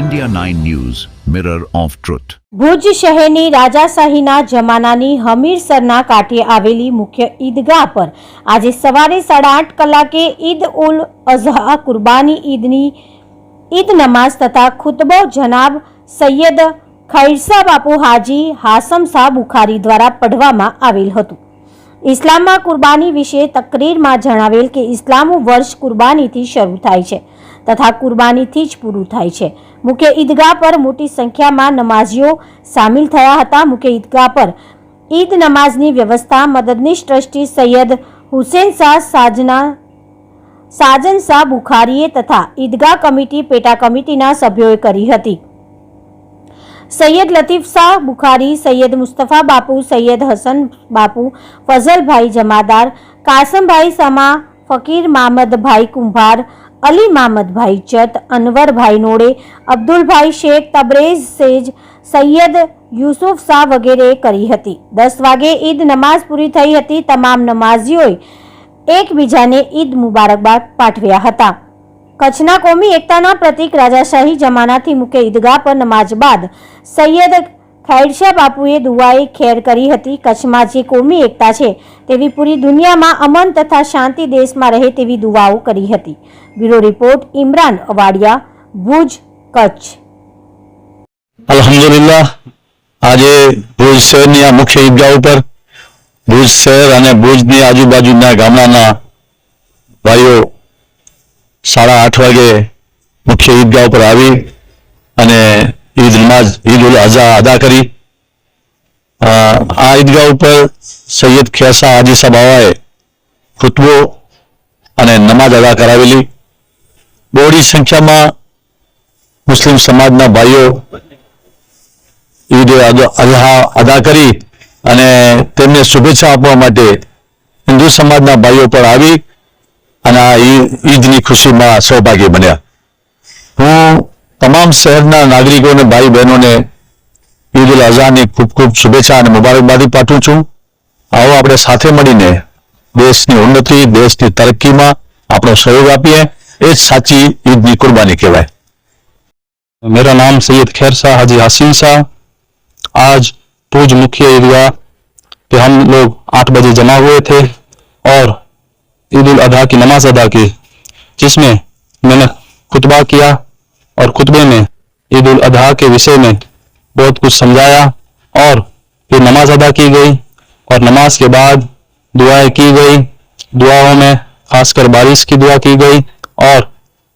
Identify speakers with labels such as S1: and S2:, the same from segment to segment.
S1: India 9 news mirror of truth
S2: Bhuj શહેરની રાજાશાહીના જમાનાની હમીરસરના કાંઠે આવેલી મુખ્ય ઈદગાહ પર આજે સવારે સાડા આઠ કલાકે ઈદ ઉલ અઝહા કુરબાની ઈદની ઈદ નમાઝ તથા ખુતબો જનાબ સૈયદ ખૈરસા બાપુ હાજી હાસમ શાહ બુખારી દ્વારા પઢવામાં આવેલ હતું. ઇસ્લામમાં કુરબાની વિશે તકરીરમાં જણાવેલ કે ઇસ્લામ વર્ષ કુરબાનીથી શરૂ થાય છે તથા કુરબાનીથી જ પૂરું થાય છે. મુખ્ય ઈદગાહ પર મોટી સંખ્યામાં નમાઝીઓ સામેલ થયા હતા. મુખ્ય ઈદગાહ પર ઈદ નમાઝની વ્યવસ્થા મદદનીશ ટ્રસ્ટી સૈયદ હુસેન શાહ સાજના સાજન શાહ બુખારીએ તથા ઈદગાહ કમિટી, પેટા કમિટીના સભ્યોએ કરી હતી. સૈયદ લતીફ શાહ બુખારી, સૈયદ મુસ્તફા બાપુ, સૈયદ હસન બાપુ, ફઝલભાઈ જમાદાર, કાસમભાઈ સમા, ફકીર મામદભાઈ કુંભાર અલી મામદભાઈ ચત અનવરભાઈ નોડે, અબ્દુલભાઈ શેખ, તબરેઝ સેજ, સૈયદ યુસુફ શાહ વગેરેએ કરી હતી. દસ વાગે ઈદ નમાઝ પૂરી થઈ હતી. તમામ નમાઝીઓએ એકબીજાને ઈદ મુબારકબાદ પાઠવ્યા હતા. કચ્છના કોમી એકતાના પ્રતિક રાજાશાહી જમાનાથી મુખ્ય ઈદગાહ પર નમાઝ બાદ સૈયદ ખૈરશા બાપુએ દુઆએ ખેર કરી હતી. કચ્છમાં જે કોમી એકતા છે, તેવી પૂરી દુનિયામાં અમન તથા શાંતિ દેશમાં રહે તેવી દુઆઓ કરી હતી. Bureau report, Imran Awadiya, Bhuj, Kutch.
S3: અલહમદુલિલ્લાહ, આજે ભુજ શહેરની આ મુખ્ય ઈદગાહ ઉપર, ભુજ શહેર અને ભુજની આજુબાજુના ગામડાના ભાઈઓ સાડા આઠ વાગે મુખ્ય ઈદગાહ ઉપર આવી અને ઈદ નમાઝ, ઈદ ઉલ અઝા અદા કરી. આ ઈદગાહ ઉપર સૈયદ ખેસા હાજી સભાવાએ ખુતબો અને નમાઝ અદા કરાવેલી. બહોળી સંખ્યામાં મુસ્લિમ સમાજના ભાઈઓ ઈદ અલ્હા અદા કરી અને તેમને શુભેચ્છા આપવા માટે હિન્દુ સમાજના ભાઈઓ પર આવી અને આ ઈદની ખુશીમાં સૌભાગી બન્યા. હું તમામ શહેરના نے ભાઈ બહેનોને ઈદ ઉલ અઝહાની ખૂબ ખૂબ શુભેચ્છા અને મુબારકબાદી પાઠવું છું આવો دیس સાથે મળીને દેશની ઉન્નતિ દેશની તરક્કીમાં આપણો સહયોગ આપીએ એ જ સાચી ઈદની કુરબાની કહેવાય میرا نام سید خیر شاہ حاجی حسین شاہ۔ آج پوج مکھی ایریا کہ ہم لوگ آٹھ بجے جمع ہوئے تھے اور عید الاضحیٰ کی نماز ادا کی، جس میں میں نے خطبہ کیا۔ اور خطبے میں عید الاضحیٰ کے وشے میں بہت کچھ سمجھایا اور پھر نماز ادا کی گئی اور نماز کے بعد دعائیں کی گئی۔ دعاؤں میں خاص کر بارش کی دعا کی گئی اور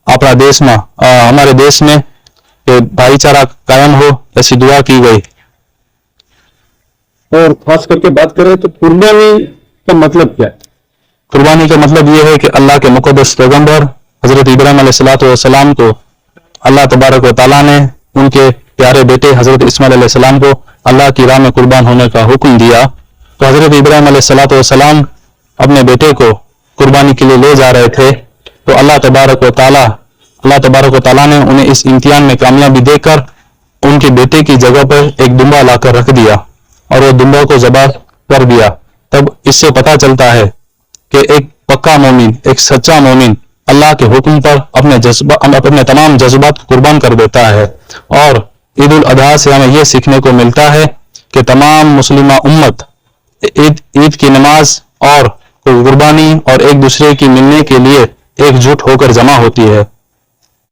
S3: اپنا دیش میں ہمارے دیش میں بھائی چارہ قائم ہو ایسی دعا کی گئی۔
S4: اور خاص کر کے بات کریں تو قربانی کا مطلب کیا
S3: ہے؟ قربانی کا مطلب یہ ہے کہ اللہ کے مقدس پیغمبر حضرت ابراہیم علیہ السلام کو اللہ تبارک و تعالیٰ نے ان کے پیارے بیٹے حضرت اسماعیل علیہ السلام کو اللہ کی راہ میں قربان ہونے کا حکم دیا۔ تو حضرت ابراہیم علیہ السلاۃ والسلام اپنے بیٹے کو قربانی کے لیے لے جا رہے تھے۔ تو اللہ تبارک و تعالیٰ، اللہ تبارک و تعالیٰ نے انہیں اس امتحان میں کامیابی دے کر ان کے بیٹے کی جگہ پر ایک دمبا لا کر رکھ دیا اور وہ دمبا کو ذبح کر دیا تب اس سے پتہ چلتا ہے کہ ایک پکا مومن، ایک سچا مومن اللہ کے حکم پر اپنے جذبہ اپنے تمام جذبات کو قربان کر دیتا ہے۔ اور عید الاضحیٰ سے ہمیں یہ سیکھنے کو ملتا ہے کہ تمام مسلمہ امت عید عید کی نماز اور قربانی اور ایک دوسرے کی ملنے کے لیے ایک جھٹ ہو کر جمع ہوتی ہے۔